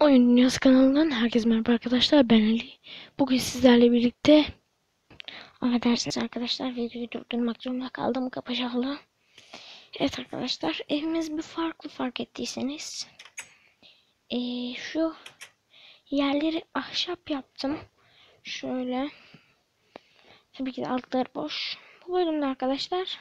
Oyun Dünyası kanalından herkese merhaba arkadaşlar. Ben Ali. Bugün sizlerle birlikte affedersiniz arkadaşlar videoyu durdurmak zorunda kaldım kapaşalı. Evet arkadaşlar evimiz bir farklı fark ettiyseniz. Ee, şu yerleri ahşap yaptım. Şöyle. Tabii ki de altları boş. Bu bölümde arkadaşlar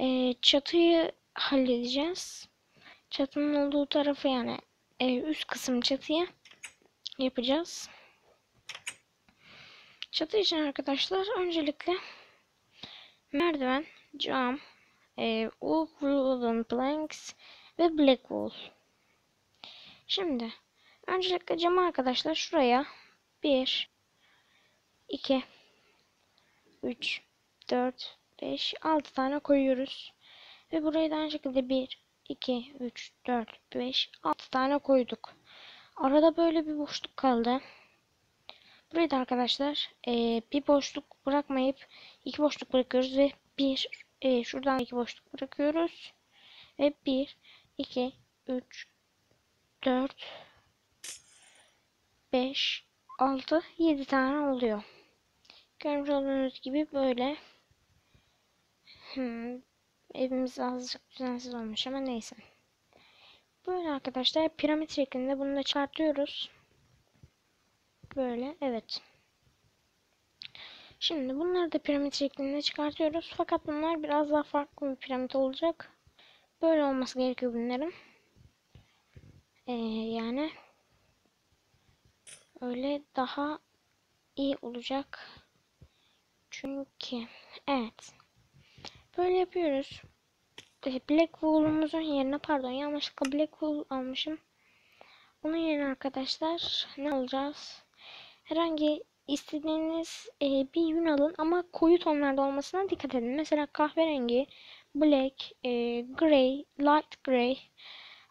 ee, çatıyı halledeceğiz. Çatının olduğu tarafı yani e, üst kısım çatıya yapacağız. Çatı için arkadaşlar öncelikle merdiven, cam, e, oak wooden planks ve black wool. Şimdi öncelikle camı arkadaşlar şuraya 1 2 3 4 5 6 tane koyuyoruz. Ve burayı da aynı şekilde 1 2, 3, 4, 5, 6 tane koyduk. Arada böyle bir boşluk kaldı. Burayı da arkadaşlar e, bir boşluk bırakmayıp iki boşluk bırakıyoruz ve bir e, şuradan iki boşluk bırakıyoruz. Ve 1, 2, 3, 4, 5, 6, 7 tane oluyor. Görmüş olduğunuz gibi böyle. Hmm, Evimiz azıcık düzensiz olmuş ama neyse. Böyle arkadaşlar piramit şeklinde bunu da çıkartıyoruz. Böyle evet. Şimdi bunları da piramit şeklinde çıkartıyoruz. Fakat bunlar biraz daha farklı bir piramit olacak. Böyle olması gerekiyor bunların. Ee, yani öyle daha iyi olacak. Çünkü evet. Böyle yapıyoruz. Black Wool'umuzun yerine pardon yanlışlıkla Black Wool almışım. Onun yerine arkadaşlar ne alacağız? Herhangi istediğiniz e, bir yün alın ama koyu tonlarda olmasına dikkat edin. Mesela kahverengi, black, e, gray, light gray.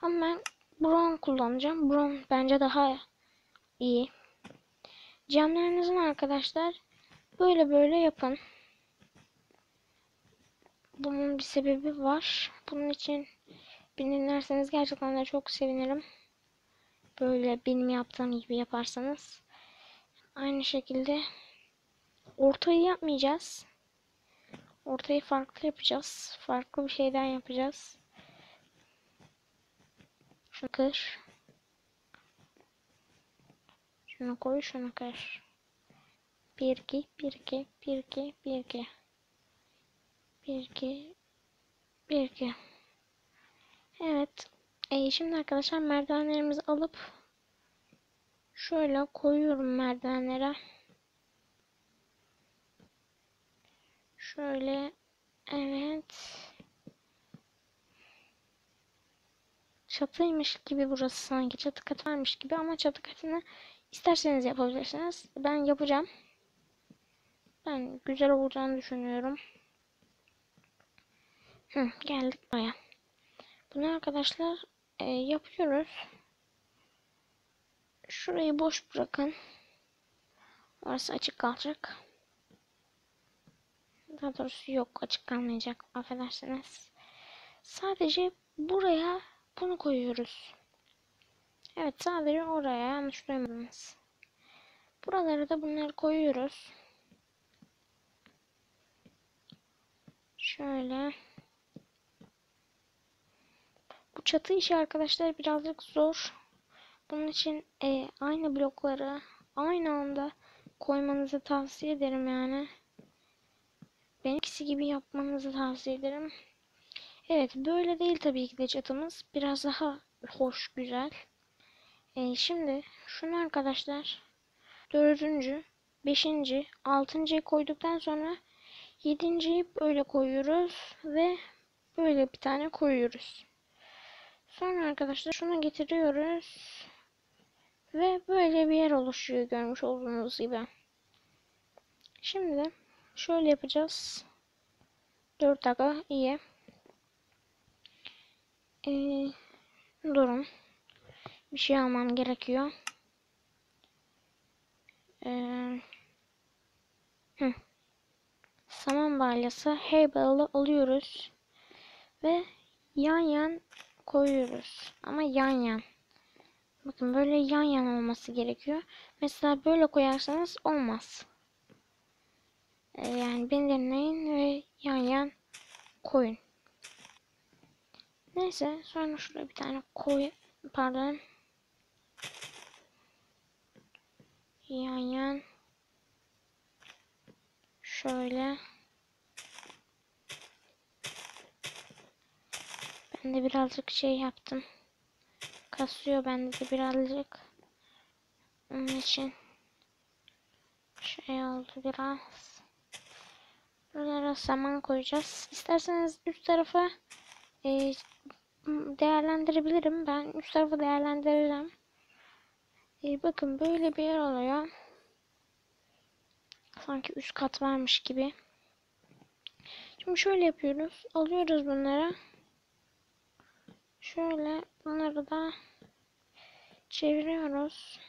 Ama ben brown kullanacağım. Brown bence daha iyi. Camlarınızın arkadaşlar böyle böyle yapın. Bunun bir sebebi var. Bunun için beni dinlerseniz gerçekten de çok sevinirim. Böyle benim yaptığım gibi yaparsanız. Aynı şekilde ortayı yapmayacağız. Ortayı farklı yapacağız. Farklı bir şeyden yapacağız. Şunu kır. Şunu koy, şunu kır. 1 2 1 2 1 2 1 2 1 2 1 2 Evet. E, şimdi arkadaşlar merdivenlerimizi alıp şöyle koyuyorum merdivenlere. Şöyle evet. Çatıymış gibi burası sanki çatı katı varmış gibi ama çatı katını isterseniz yapabilirsiniz. Ben yapacağım. Ben güzel olacağını düşünüyorum. Hı, geldik buraya. Bunu arkadaşlar e, yapıyoruz. Şurayı boş bırakın. Orası açık kalacak. Daha doğrusu yok açık kalmayacak. Affedersiniz. Sadece buraya bunu koyuyoruz. Evet sadece oraya yanlış duymadınız. Buralara da bunları koyuyoruz. Şöyle. Bu çatı işi arkadaşlar birazcık zor. Bunun için e, aynı blokları aynı anda koymanızı tavsiye ederim yani. Benimkisi gibi yapmanızı tavsiye ederim. Evet böyle değil tabii ki de çatımız. Biraz daha hoş güzel. E, şimdi şunu arkadaşlar dördüncü, beşinci, altıncıyı koyduktan sonra yedinciyi böyle koyuyoruz ve böyle bir tane koyuyoruz. Sonra arkadaşlar şunu getiriyoruz. Ve böyle bir yer oluşuyor görmüş olduğunuz gibi. Şimdi şöyle yapacağız. 4 dakika iyi. Ee, durun. Bir şey almam gerekiyor. Ee. Saman balyası Haybal'ı alıyoruz. Ve yan yan koyuyoruz. Ama yan yan. Bakın böyle yan yana olması gerekiyor. Mesela böyle koyarsanız olmaz. Ee, yani beni dinleyin ve yan yan koyun. Neyse sonra şuraya bir tane koy pardon yan yan şöyle ben de birazcık şey yaptım. Kasıyor bende de birazcık. Onun için şey oldu biraz. Buralara saman koyacağız. İsterseniz üst tarafa e, değerlendirebilirim. Ben üst tarafı değerlendireceğim e, bakın böyle bir yer oluyor. Sanki üst kat varmış gibi. Şimdi şöyle yapıyoruz. Alıyoruz bunları şöyle bunları da çeviriyoruz.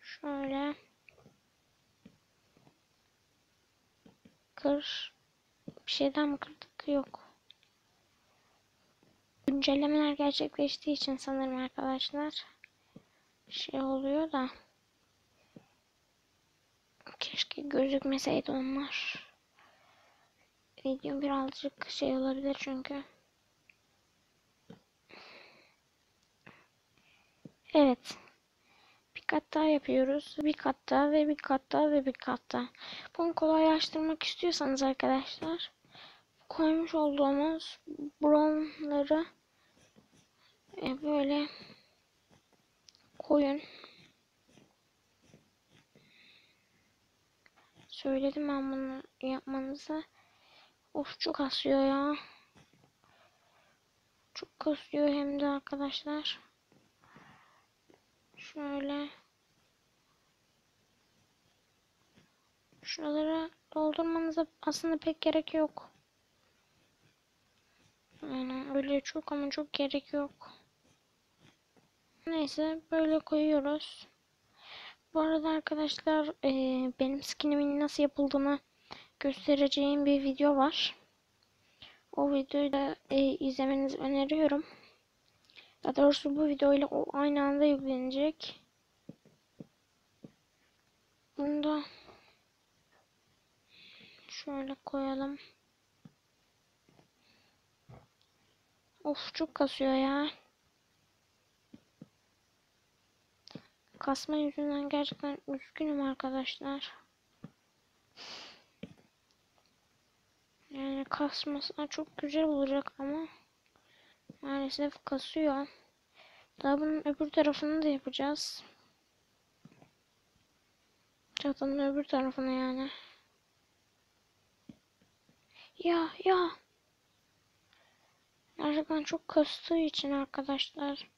Şöyle kır bir şeyden mi kırdık? Yok. Güncellemeler gerçekleştiği için sanırım arkadaşlar şey oluyor da keşke gözükmeseydi onlar. Video birazcık şey olabilir çünkü. Evet. Bir kat daha yapıyoruz. Bir kat daha ve bir kat daha ve bir kat daha. Bunu kolaylaştırmak istiyorsanız arkadaşlar koymuş olduğumuz bronzları e, böyle koyun. Söyledim ben bunu yapmanızı. Of çok kasıyor ya. Çok kasıyor hem de arkadaşlar. Şöyle. Şuralara doldurmanıza aslında pek gerek yok. Yani öyle çok ama çok gerek yok. Neyse böyle koyuyoruz. Bu arada arkadaşlar e, benim skinimin nasıl yapıldığını göstereceğim bir video var. O videoyu da e, izlemenizi öneriyorum. Daha doğrusu bu video ile o aynı anda yüklenecek. Bunu da şöyle koyalım. Of çok kasıyor ya. Kasma yüzünden gerçekten üzgünüm arkadaşlar. Yani kasması çok güzel olacak ama maalesef kasıyor. Daha bunun öbür tarafını da yapacağız. Çatının öbür tarafını yani. Ya ya. Gerçekten çok kastığı için arkadaşlar.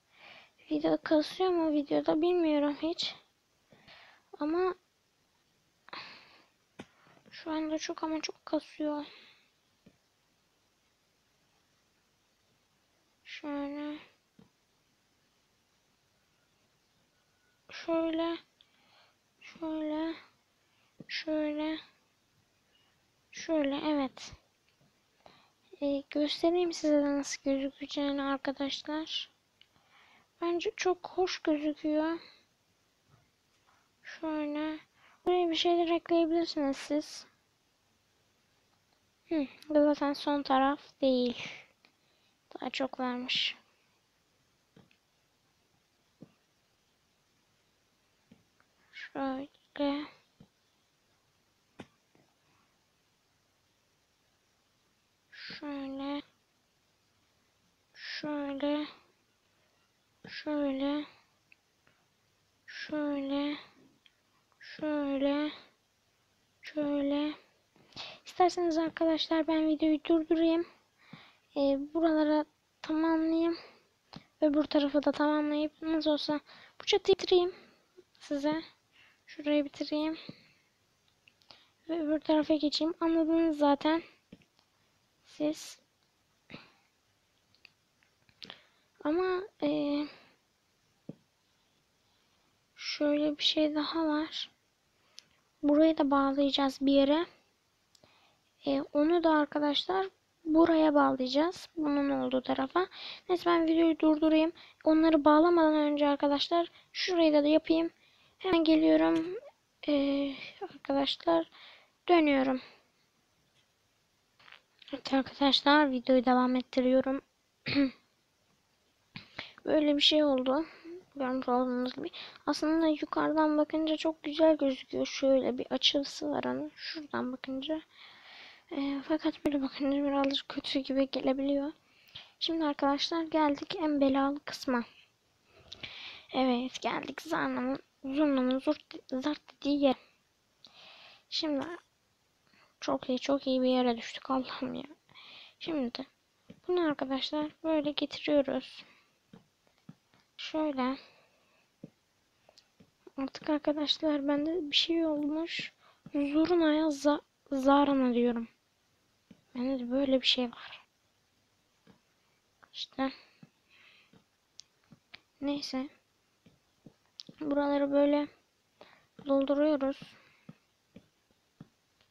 Video kasıyor mu videoda bilmiyorum hiç. Ama şu anda çok ama çok kasıyor. Şöyle. Şöyle. Şöyle. Şöyle. Şöyle evet. Ee, göstereyim size nasıl gözükeceğini arkadaşlar. Bence çok hoş gözüküyor. Şöyle. Buraya bir şeyler ekleyebilirsiniz siz. Hı, zaten son taraf değil. Çok varmış. Şöyle. Şöyle. Şöyle. Şöyle. Şöyle. Şöyle. Şöyle. İsterseniz arkadaşlar ben videoyu durdurayım. Ee, buralara tamamlayayım. Öbür tarafı da tamamlayıp nasıl olsa bu çatıyı bitireyim size. Şurayı bitireyim. Ve öbür tarafa geçeyim. Anladınız zaten. Siz. Ama ee, şöyle bir şey daha var. Burayı da bağlayacağız bir yere. E, onu da arkadaşlar buraya bağlayacağız. Bunun olduğu tarafa. Neyse ben videoyu durdurayım. Onları bağlamadan önce arkadaşlar şurayı da, da yapayım. Hemen geliyorum. Ee, arkadaşlar dönüyorum. Evet arkadaşlar videoyu devam ettiriyorum. Böyle bir şey oldu. Görmüş olduğunuz gibi. Aslında yukarıdan bakınca çok güzel gözüküyor. Şöyle bir açısı var hani. Şuradan bakınca. E, fakat böyle bakınca birazcık kötü gibi gelebiliyor. Şimdi arkadaşlar geldik en belalı kısma. Evet geldik Zarna'nın Zurna'nın zart dediği yer. Şimdi çok iyi çok iyi bir yere düştük Allah'ım ya. Şimdi bunu arkadaşlar böyle getiriyoruz. Şöyle. Artık arkadaşlar bende bir şey olmuş. Zurna'ya za Zarana diyorum. Bende de böyle bir şey var. İşte. Neyse. Buraları böyle dolduruyoruz.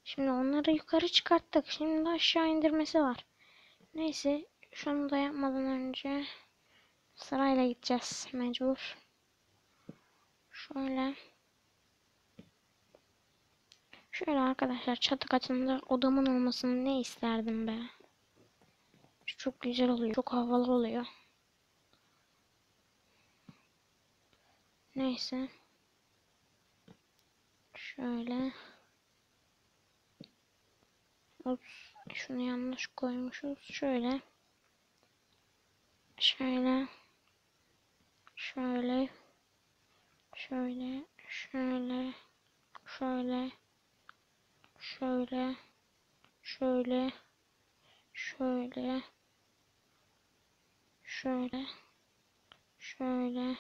Şimdi onları yukarı çıkarttık. Şimdi de aşağı indirmesi var. Neyse. Şunu da yapmadan önce sırayla gideceğiz. Mecbur. Şöyle. Şöyle arkadaşlar çatı katında odamın olmasını ne isterdim be. Çok güzel oluyor. Çok havalı oluyor. Neyse. Şöyle. Ups, şunu yanlış koymuşuz. Şöyle. Şöyle. Şöyle. Şöyle. Şöyle. Şöyle. Şöyle. Şöyle. Şöyle. Şöyle. Şöyle.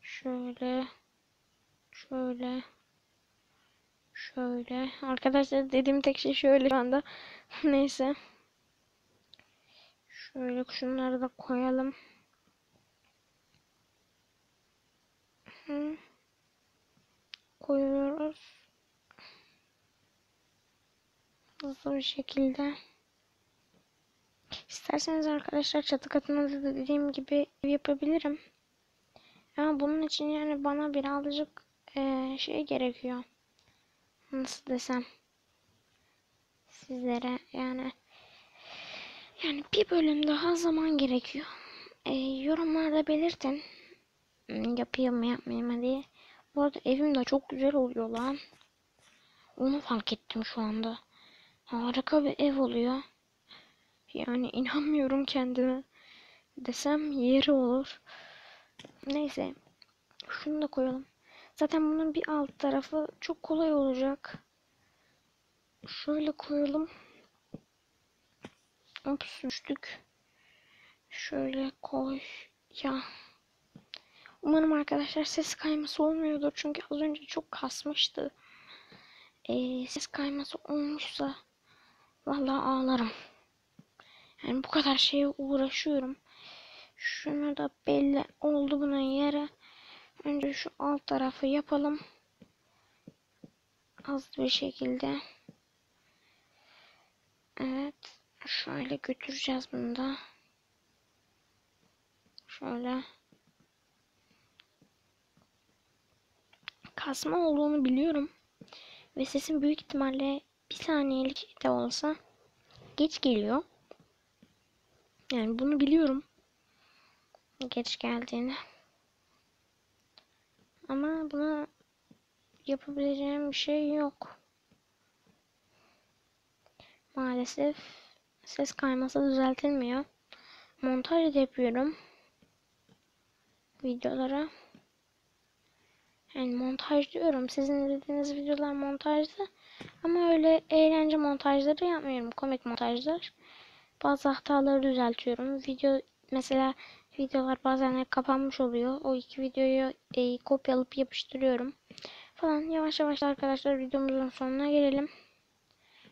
Şöyle. Şöyle. Şöyle. Arkadaşlar dediğim tek şey şöyle şu anda. Neyse. Şöyle şunları da koyalım. Koyuyoruz. Hızlı bir şekilde. İsterseniz arkadaşlar çatı katında da dediğim gibi yapabilirim. Ama bunun için yani bana birazcık e, şey gerekiyor. Nasıl desem. Sizlere yani yani bir bölüm daha zaman gerekiyor. E, yorumlarda belirtin. Yapayım mı yapmayayım mı diye. Bu arada evim de çok güzel oluyor lan. Onu fark ettim şu anda. Harika bir ev oluyor. Yani inanmıyorum kendime. Desem yeri olur. Neyse. Şunu da koyalım. Zaten bunun bir alt tarafı çok kolay olacak. Şöyle koyalım. Ups düştük. Şöyle koy. Ya. Umarım arkadaşlar ses kayması olmuyordur. Çünkü az önce çok kasmıştı. Ee, ses kayması olmuşsa vallahi ağlarım. Yani bu kadar şeye uğraşıyorum. Şunu da belli oldu bunun yere. Önce şu alt tarafı yapalım. Az bir şekilde. Evet. Şöyle götüreceğiz bunu da. Şöyle. Kasma olduğunu biliyorum. Ve sesim büyük ihtimalle bir saniyelik de olsa geç geliyor. Yani bunu biliyorum. Geç geldiğini. Ama buna yapabileceğim bir şey yok. Maalesef ses kayması düzeltilmiyor. Montaj yapıyorum. Videolara. Yani montaj diyorum. Sizin dediğiniz videolar montajda. Ama öyle eğlence montajları yapmıyorum. Komik montajlar. Bazı hataları düzeltiyorum. Video mesela videolar bazen kapanmış oluyor. O iki videoyu e, kopyalayıp yapıştırıyorum. Falan yavaş yavaş arkadaşlar videomuzun sonuna gelelim.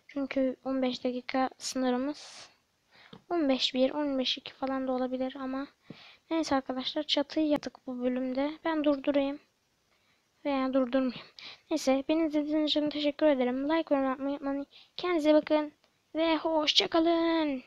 Çünkü 15 dakika sınırımız. 15 1, 15 2 falan da olabilir ama neyse arkadaşlar çatıyı yaptık bu bölümde. Ben durdurayım. Veya durdurmayayım. Neyse beni izlediğiniz için teşekkür ederim. Like ve yapmayı unutmayın. Kendinize bakın. Ve hoşçakalın.